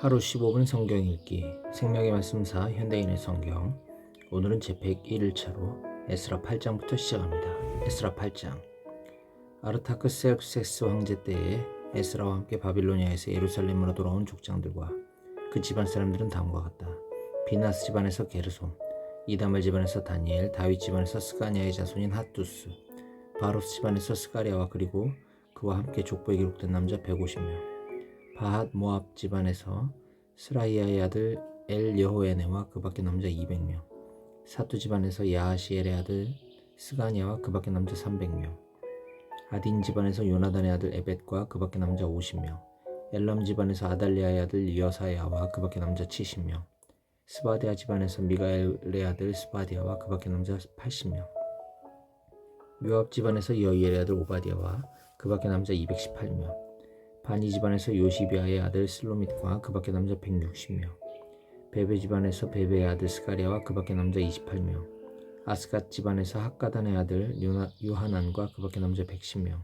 하루 15분 성경 읽기 생명의 말씀사 현대인의 성경 오늘은 제 101일차로 에스라 8장부터 시작합니다. 에스라 8장 아르타크스엑스 황제 때에 에스라와 함께 바빌로니아에서 예루살렘으로 돌아온 족장들과 그 집안 사람들은 다음과 같다. 비나스 집안에서 게르솜, 이다말 집안에서 다니엘, 다윗 집안에서 스가니아의 자손인 핫두스, 바로스 집안에서 스가리아와 그리고 그와 함께 족보에 기록된 남자 150명, 바핫 모압 집안에서 스라이아의 아들 엘 여호에네와 그 밖에 남자 200명, 사투 집안에서 야하시엘의 아들 스가니아와 그 밖에 남자 300명, 아딘 집안에서 요나단의 아들 에벳과 그 밖에 남자 50명, 엘람 집안에서 아달리아의 아들 여사야와 그 밖에 남자 70명, 스바디아 집안에서 미가엘의 아들 스바디아와 그 밖에 남자 80명, 요압 집안에서 여이엘의 아들 오바디아와 그 밖에 남자 218명, 바니 집안에서 요시비아의 아들 슬로밋과 그밖에 남자 160명, 베베 집안에서 베베의 아들 스가리아와 그밖에 남자 28명, 아스갓 집안에서 학가단의 아들 요하난과 그밖에 남자 110명,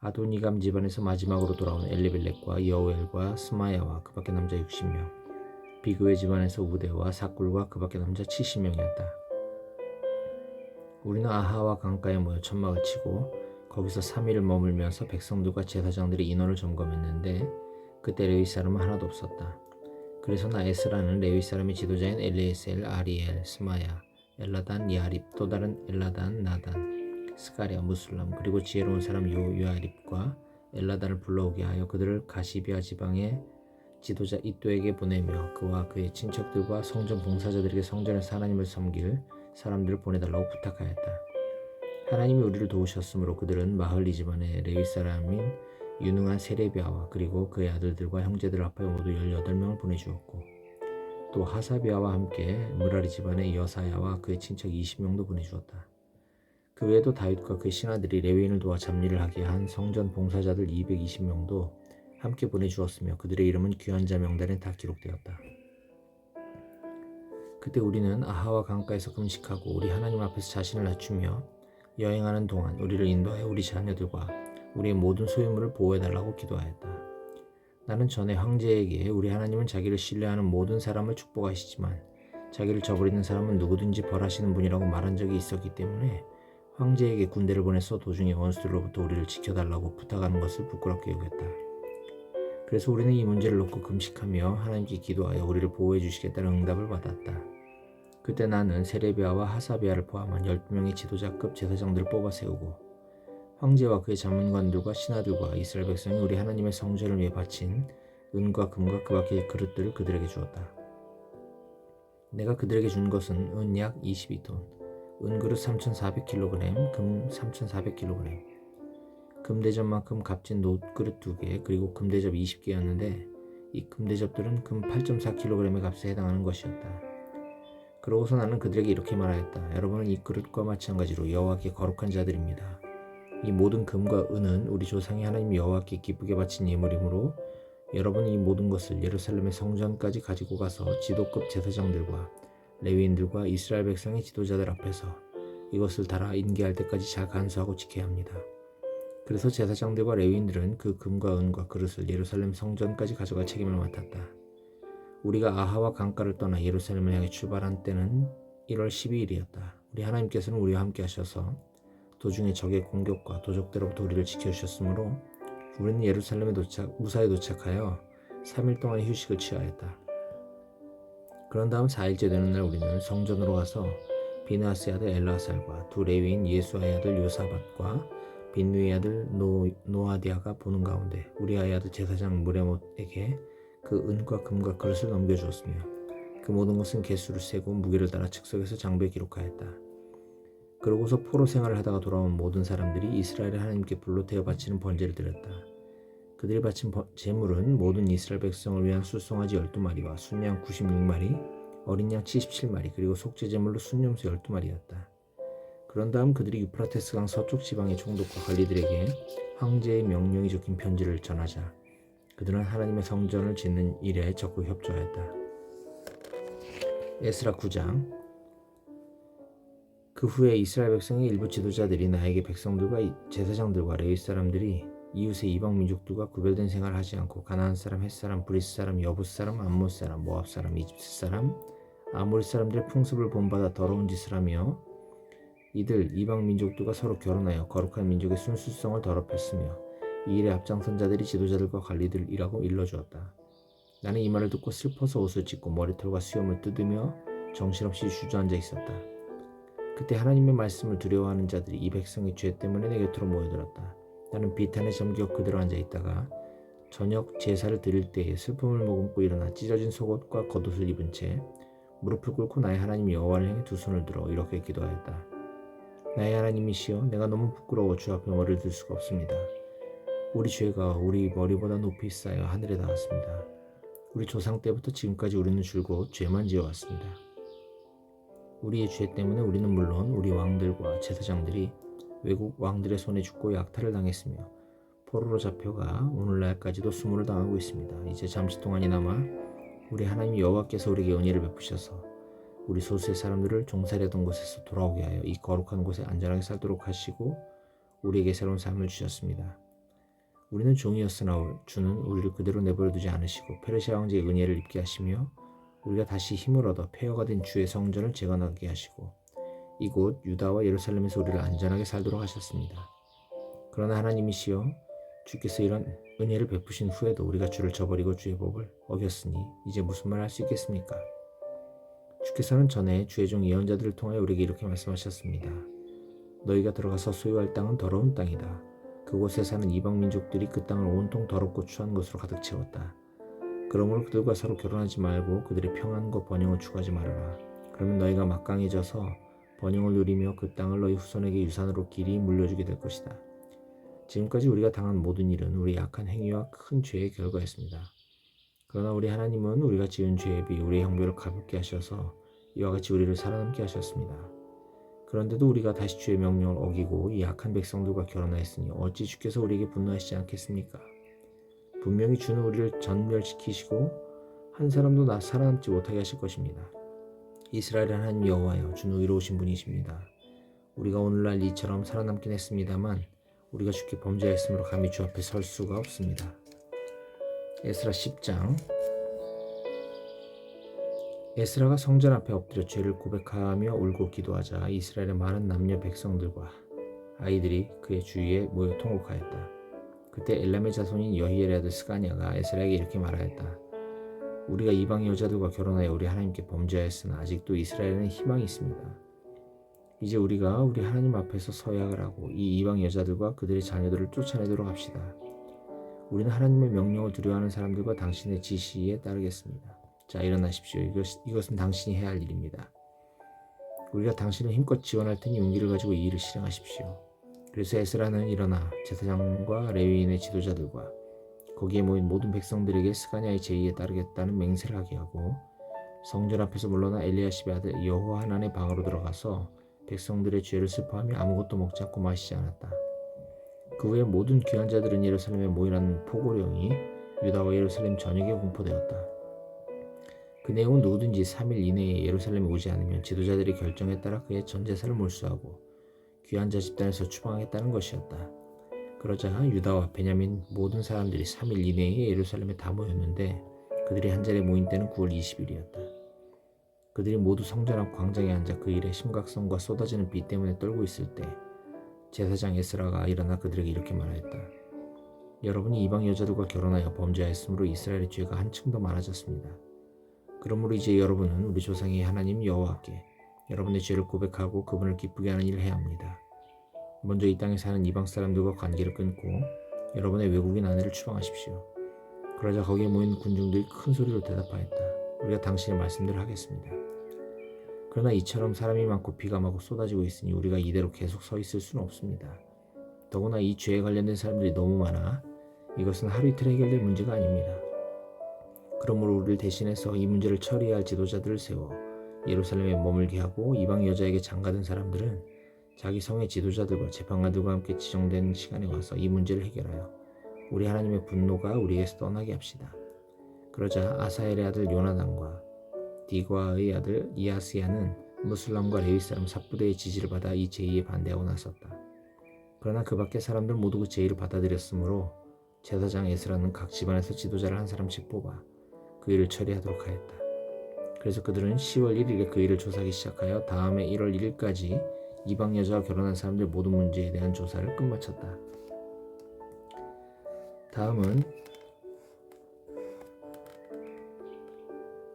아도니감 집안에서 마지막으로 돌아온 엘리벨렉과 여우엘과 스마야와 그밖에 남자 60명, 비그의 집안에서 우데와 사꿀과 그밖에 남자 70명이었다. 우리는 아하와 강가에 모여 천막을 치고 거기서 3일을 머물면서 백성들과 제사장들의 인원을 점검했는데 그때 레위 사람은 하나도 없었다. 그래서 나 에스라는 레위 사람의 지도자인 엘리에셀, 아리엘, 스마야, 엘라단, 야립, 또 다른 엘라단, 나단, 스가리아, 무슬람 그리고 지혜로운 사람 요 요아립과 엘라단을 불러오게 하여 그들을 가시비아 지방의 지도자 이또에게 보내며 그와 그의 친척들과 성전 봉사자들에게 성전에서 하나님을 섬길 사람들을 보내달라고 부탁하였다. 하나님이 우리를 도우셨으므로 그들은 마흘리 집안의 레위 사람인 유능한 세레비아와 그리고 그의 아들들과 형제들 앞에 모두 18명을 보내주었고 또 하사비아와 함께 무라리 집안의 여사야와 그의 친척 20명도 보내주었다. 그 외에도 다윗과 그의 신하들이 레위인을 도와 잡일을 하게 한 성전 봉사자들 220명도 함께 보내주었으며 그들의 이름은 귀한 자 명단에 다 기록되었다. 그때 우리는 아하와 강가에서 금식하고 우리 하나님 앞에서 자신을 낮추며 여행하는 동안 우리를 인도하여 우리 자녀들과 우리의 모든 소유물을 보호해달라고 기도하였다. 나는 전에 황제에게 우리 하나님은 자기를 신뢰하는 모든 사람을 축복하시지만 자기를 저버리는 사람은 누구든지 벌하시는 분이라고 말한 적이 있었기 때문에 황제에게 군대를 보내서 도중에 원수들로부터 우리를 지켜달라고 부탁하는 것을 부끄럽게 여겼다. 그래서 우리는 이 문제를 놓고 금식하며 하나님께 기도하여 우리를 보호해 주시겠다는 응답을 받았다. 그때 나는 세레비아와 하사비아를 포함한 12명의 지도자급 제사장들을 뽑아 세우고 황제와 그의 자문관들과 신하들과 이스라엘 백성이 우리 하나님의 성전을 위해 바친 은과 금과 그 밖의 그릇들을 그들에게 주었다. 내가 그들에게 준 것은 은 약 22톤, 은그릇 3,400kg, 금 3,400kg, 금대접만큼 값진 놋그릇 2개, 그리고 금대접 20개였는데 이 금대접들은 금 8.4kg의 값에 해당하는 것이었다. 그러고서 나는 그들에게 이렇게 말하였다. 여러분은 이 그릇과 마찬가지로 여호와께 거룩한 자들입니다. 이 모든 금과 은은 우리 조상이 하나님 여호와께 기쁘게 바친 예물이므로 여러분이 이 모든 것을 예루살렘의 성전까지 가지고 가서 지도급 제사장들과 레위인들과 이스라엘 백성의 지도자들 앞에서 이것을 달아 인계할 때까지 잘 간수하고 지켜야 합니다. 그래서 제사장들과 레위인들은 그 금과 은과 그릇을 예루살렘 성전까지 가져갈 책임을 맡았다. 우리가 아하와 강가를 떠나 예루살렘을 향해 출발한 때는 1월 12일이었다. 우리 하나님께서는 우리와 함께 하셔서 도중에 적의 공격과 도적들로부터 우리를 지켜주셨으므로 우리는 예루살렘에 도착, 무사히 도착하여 3일 동안 휴식을 취하였다. 그런 다음 4일째 되는 날 우리는 성전으로 가서 비나스의 아들 엘라살과 두 레위인 예수아의 아들 요사밭과 빈누의 아들 노, 노아디아가 보는 가운데 우리 아의 아들 제사장 무레못에게 그 은과 금과 그릇을 넘겨주었으며 그 모든 것은 개수를 세고 무게를 따라 측석에서 장부에 기록하였다. 그러고서 포로 생활을 하다가 돌아온 모든 사람들이 이스라엘의 하나님께 불로 태워 바치는 번제를 드렸다. 그들이 바친 제물은 모든 이스라엘 백성을 위한 수송아지 12마리와 순양 96마리, 어린 양 77마리, 그리고 속죄 제물로 순염소 12마리였다. 그런 다음 그들이 유프라테스강 서쪽 지방의 총독과 관리들에게 황제의 명령이 적힌 편지를 전하자 그들은 하나님의 성전을 짓는 일에 적극 협조하였다. 에스라 9장 그 후에 이스라엘 백성의 일부 지도자들이 나에게 백성들과 제사장들과 레위 사람들이 이웃의 이방 민족들과 구별된 생활을 하지 않고 가나안 사람, 헷 사람, 브리스 사람, 여부 사람, 암몬 사람, 모압 사람, 이집트 사람, 아모리 사람들의 풍습을 본받아 더러운 짓을 하며 이들 이방 민족들과 서로 결혼하여 거룩한 민족의 순수성을 더럽혔으며 이 일에 앞장선 자들이 지도자들과 관리들이라고 일러주었다. 나는 이 말을 듣고 슬퍼서 옷을 찢고 머리털과 수염을 뜯으며 정신없이 주저앉아 있었다. 그때 하나님의 말씀을 두려워하는 자들이 이 백성의 죄 때문에 내 곁으로 모여들었다. 나는 비탄에 잠겨 그대로 앉아 있다가 저녁 제사를 드릴 때에 슬픔을 머금고 일어나 찢어진 속옷과 겉옷을 입은 채 무릎을 꿇고 나의 하나님 여호와를 향해 두 손을 들어 이렇게 기도하였다. 나의 하나님이시여 내가 너무 부끄러워 주 앞에 머리를 들 수가 없습니다. 우리 죄가 우리 머리보다 높이 쌓여 하늘에 닿았습니다. 우리 조상 때부터 지금까지 우리는 줄곧 죄만 지어왔습니다. 우리의 죄 때문에 우리는 물론 우리 왕들과 제사장들이 외국 왕들의 손에 죽고 약탈을 당했으며 포로로 잡혀가 오늘날까지도 수모를 당하고 있습니다. 이제 잠시 동안이나마 우리 하나님 여호와께서 우리에게 은혜를 베푸셔서 우리 소수의 사람들을 종살이하던 곳에서 돌아오게 하여 이 거룩한 곳에 안전하게 살도록 하시고 우리에게 새로운 삶을 주셨습니다. 우리는 종이었으나 주는 우리를 그대로 내버려 두지 않으시고 페르시아 왕제의 은혜를 입게 하시며 우리가 다시 힘을 얻어 폐허가 된 주의 성전을 재건하게 하시고 이곳 유다와 예루살렘에서 우리를 안전하게 살도록 하셨습니다. 그러나 하나님이시여 주께서 이런 은혜를 베푸신 후에도 우리가 주를 저버리고 주의 법을 어겼으니 이제 무슨 말 할 수 있겠습니까? 주께서는 전에 주의 종 예언자들을 통하여 우리에게 이렇게 말씀하셨습니다. 너희가 들어가서 소유할 땅은 더러운 땅이다. 그곳에 사는 이방 민족들이 그 땅을 온통 더럽고 추한 것으로 가득 채웠다. 그러므로 그들과 서로 결혼하지 말고 그들의 평안과 번영을 추구하지 말아라. 그러면 너희가 막강해져서 번영을 누리며 그 땅을 너희 후손에게 유산으로 길이 물려주게 될 것이다. 지금까지 우리가 당한 모든 일은 우리 약한 행위와 큰 죄의 결과였습니다. 그러나 우리 하나님은 우리가 지은 죄에 비해 우리의 형벌을 가볍게 하셔서 이와 같이 우리를 살아남게 하셨습니다. 그런데도 우리가 다시 주의 명령을 어기고 이 약한 백성들과 결혼하였으니 어찌 주께서 우리에게 분노하시지 않겠습니까? 분명히 주는 우리를 전멸시키시고 한 사람도 나 살아남지 못하게 하실 것입니다. 이스라엘 하나님 여호와여 주는 의로우신 분이십니다. 우리가 오늘날 이처럼 살아남긴 했습니다만 우리가 주께 범죄하였으므로 감히 주 앞에 설 수가 없습니다. 에스라 10장 에스라가 성전 앞에 엎드려 죄를 고백하며 울고 기도하자 이스라엘의 많은 남녀 백성들과 아이들이 그의 주위에 모여 통곡하였다. 그때 엘람의 자손인 여히엘의 아들 스가냐가 에스라에게 이렇게 말하였다. 우리가 이방 여자들과 결혼하여 우리 하나님께 범죄하였으나 아직도 이스라엘에는 희망이 있습니다. 이제 우리가 우리 하나님 앞에서 서약을 하고 이 이방 여자들과 그들의 자녀들을 쫓아내도록 합시다. 우리는 하나님의 명령을 두려워하는 사람들과 당신의 지시에 따르겠습니다. 자 일어나십시오. 이것, 이것은 당신이 해야 할 일입니다. 우리가 당신을 힘껏 지원할 테니 용기를 가지고 이 일을 실행하십시오. 그래서 에스라는 일어나 제사장과 레위인의 지도자들과 거기에 모인 모든 백성들에게 스가냐의 제의에 따르겠다는 맹세를 하게 하고 성전 앞에서 물러나 엘리야십의 아들 여호와 하나님의 방으로 들어가서 백성들의 죄를 슬퍼하며 아무것도 먹지 않고 마시지 않았다. 그 후에 모든 귀한 자들은 예루살렘에 모이라는 포고령이 유다와 예루살렘 전역에 공포되었다. 그 내용은 누구든지 3일 이내에 예루살렘에 오지 않으면 지도자들의 결정에 따라 그의 전 재산을 몰수하고 귀한 자 집단에서 추방하겠다는 것이었다. 그러자 유다와 베냐민 모든 사람들이 3일 이내에 예루살렘에 다 모였는데 그들이 한 자리에 모인 때는 9월 20일이었다. 그들이 모두 성전 앞 광장에 앉아 그 일의 심각성과 쏟아지는 비 때문에 떨고 있을 때 제사장 에스라가 일어나 그들에게 이렇게 말하였다. 여러분이 이방 여자들과 결혼하여 범죄하였으므로 이스라엘의 죄가 한층 더 많아졌습니다. 그러므로 이제 여러분은 우리 조상의 하나님 여호와께 여러분의 죄를 고백하고 그분을 기쁘게 하는 일을 해야 합니다. 먼저 이 땅에 사는 이방 사람들과 관계를 끊고 여러분의 외국인 아내를 추방하십시오. 그러자 거기에 모인 군중들이 큰 소리로 대답하였다. 우리가 당신의 말씀대로 하겠습니다. 그러나 이처럼 사람이 많고 비가 마구 쏟아지고 있으니 우리가 이대로 계속 서 있을 수는 없습니다. 더구나 이 죄에 관련된 사람들이 너무 많아 이것은 하루 이틀 해결될 문제가 아닙니다. 그러므로 우리를 대신해서 이 문제를 처리해야 할 지도자들을 세워 예루살렘에 머물게 하고 이방 여자에게 장가든 사람들은 자기 성의 지도자들과 재판관들과 함께 지정된 시간에 와서 이 문제를 해결하여 우리 하나님의 분노가 우리에게서 떠나게 합시다. 그러자 아사엘의 아들 요나단과 디과의 아들 이아스야는 무슬람과 레위 사람 삽부대의 지지를 받아 이 제의에 반대하고 나섰다. 그러나 그 밖의 사람들 모두 그 제의를 받아들였으므로 제사장 에스라는 각 집안에서 지도자를 한 사람씩 뽑아 그 일을 처리하도록 하였다. 그래서 그들은 10월 1일에 그 일을 조사하기 시작하여 다음해 1월 1일까지 이방 여자와 결혼한 사람들 모든 문제에 대한 조사를 끝마쳤다. 다음은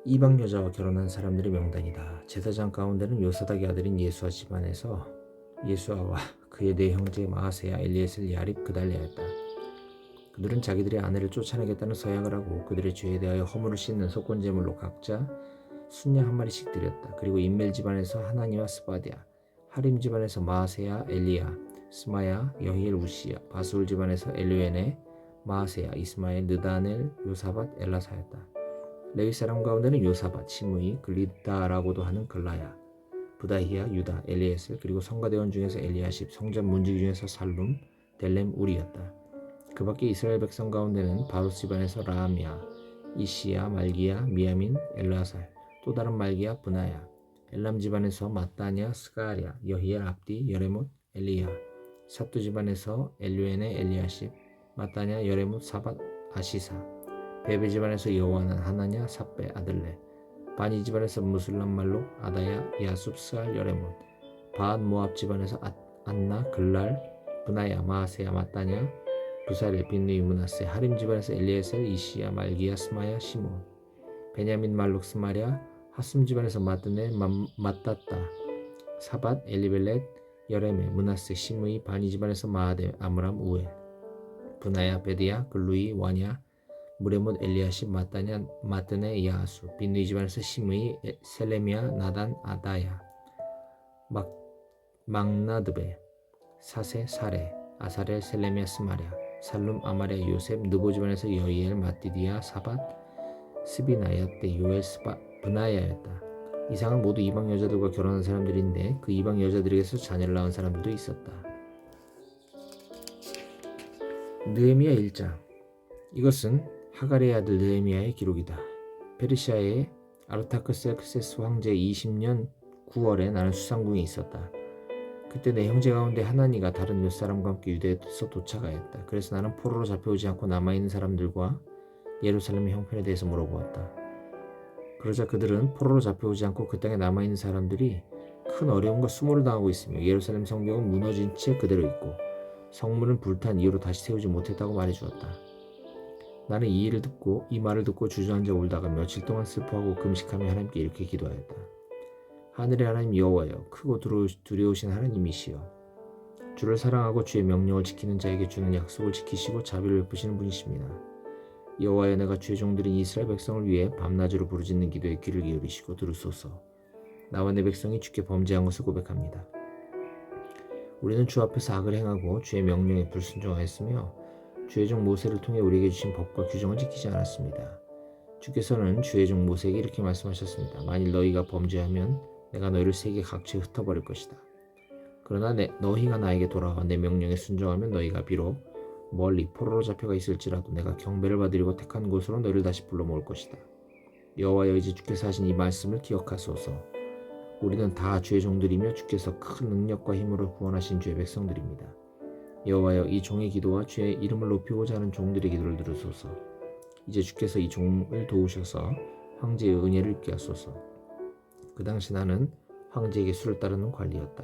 이방 여자와 결혼한 사람들의 명단이다. 제사장 가운데는 요사닥의 아들인 예수아 집안에서 예수아와 그의 네 형제 마아세야, 엘리에셀, 야립, 그달리아였다. 그들은 자기들의 아내를 쫓아내겠다는 서약을 하고 그들의 죄에 대하여 허물을 씻는 속건 제물로 각자 순양 한 마리씩 드렸다. 그리고 인멜 집안에서 하나니와 스바디아, 하림 집안에서 마아세야, 엘리야, 스마야, 여히엘, 우시야, 바스울 집안에서 엘류에네, 마아세야, 이스마엘, 느다넬, 요사밧, 엘라사였다. 레위 사람 가운데는 요사밧, 시므이, 글리다라고도 하는 글라야, 부다히야, 유다, 엘리에셀, 그리고 성가대원 중에서 엘리야십, 성전 문지기 중에서 살룸, 델렘, 우리였다. 그 밖에 이스라엘 백성 가운데는 바로 집안에서 라함이야, 이시야, 말기야, 미야민, 엘라살, 또 다른 말기야, 브나야, 엘람 집안에서 마따냐, 스가랴, 여히엘, 압디, 여레못, 엘리야, 사뚜 집안에서 엘류엔의 엘리야십, 마따냐, 여레못, 사밧, 아시사, 베베 집안에서 여호와는 하나냐, 삽베, 아들레, 바니 집안에서 무슬람 말로 아다야, 야숲, 스알, 여레몬, 바한 모압 집안에서 아, 안나, 글랄, 브나야, 마아세야, 마따냐, 부살의 빈누 이 문하세, 하림 집안에서 엘리에셀, 이시야, 말기야, 스마야, 시몬, 베냐민 말룩 스마랴, 하숨 집안에서 마드네, 마따따, 사밧, 엘리벨렛, 여레메, 문하세, 시므이, 바니 집안에서 마아데, 아므람, 우엘, 브나야, 베디야, 글루이, 와냐, 무레못, 엘리야시, 마따냐, 마드네, 야수, 빈누이 집안에서 시므이, 셀레미야, 나단, 아다야, 막, 막나드베, 사세, 사레, 아사렐, 셀레미야, 스마랴, 살룸, 아마랴, 요셉, 느보 집안에서 여이엘, 마띠디야, 사밧, 스비나야 때 요엘, 스바, 브나야였다. 이상은 모두 이방 여자들과 결혼한 사람들인데 그 이방 여자들에게서 자녀를 낳은 사람들도 있었다. 느헤미야 1장 이것은 하갈의 아들 느헤미야의 기록이다. 페르시아의 아르타크셀크세스 황제 20년 9월에 나는 수상궁에 있었다. 그때 내 형제 가운데 하나니가 다른 몇 사람과 함께 유대에서 도착하였다. 그래서 나는 포로로 잡혀오지 않고 남아있는 사람들과 예루살렘의 형편에 대해서 물어보았다. 그러자 그들은 포로로 잡혀오지 않고 그 땅에 남아있는 사람들이 큰 어려움과 수모를 당하고 있으며 예루살렘 성벽은 무너진 채 그대로 있고 성문은 불탄 이후로 다시 세우지 못했다고 말해주었다. 나는 이 일을 듣고 이 말을 듣고 주저앉아 울다가 며칠 동안 슬퍼하고 금식하며 하나님께 이렇게 기도하였다. 하늘의 하나님 여호와여 크고 두려우신 하나님이시여 주를 사랑하고 주의 명령을 지키는 자에게 주는 약속을 지키시고 자비를 베푸시는 분이십니다. 여호와여 내가 주의 종들인 이스라엘 백성을 위해 밤낮으로 부르짖는 기도에 귀를 기울이시고 들으소서. 나와 내 백성이 주께 범죄한 것을 고백합니다. 우리는 주 앞에서 악을 행하고 주의 명령에 불순종하였으며 주의 종 모세를 통해 우리에게 주신 법과 규정을 지키지 않았습니다. 주께서는 주의 종 모세에게 이렇게 말씀하셨습니다. 만일 너희가 범죄하면 내가 너희를 세계 각지에 흩어버릴 것이다. 그러나 내, 너희가 나에게 돌아와 내 명령에 순종하면 너희가 비록 멀리 포로로 잡혀가 있을지라도 내가 경배를 받으려고 택한 곳으로 너희를 다시 불러 모을 것이다. 여호와여 이제 주께서 하신 이 말씀을 기억하소서. 우리는 다 주의 종들이며 주께서 큰 능력과 힘으로 구원하신 주의 백성들입니다. 여호와여 이 종의 기도와 주의 이름을 높이고자 하는 종들의 기도를 들으소서. 이제 주께서 이 종을 도우셔서 황제의 은혜를 입게 하소서. 그 당시 나는 황제에게 술을 따르는 관리였다.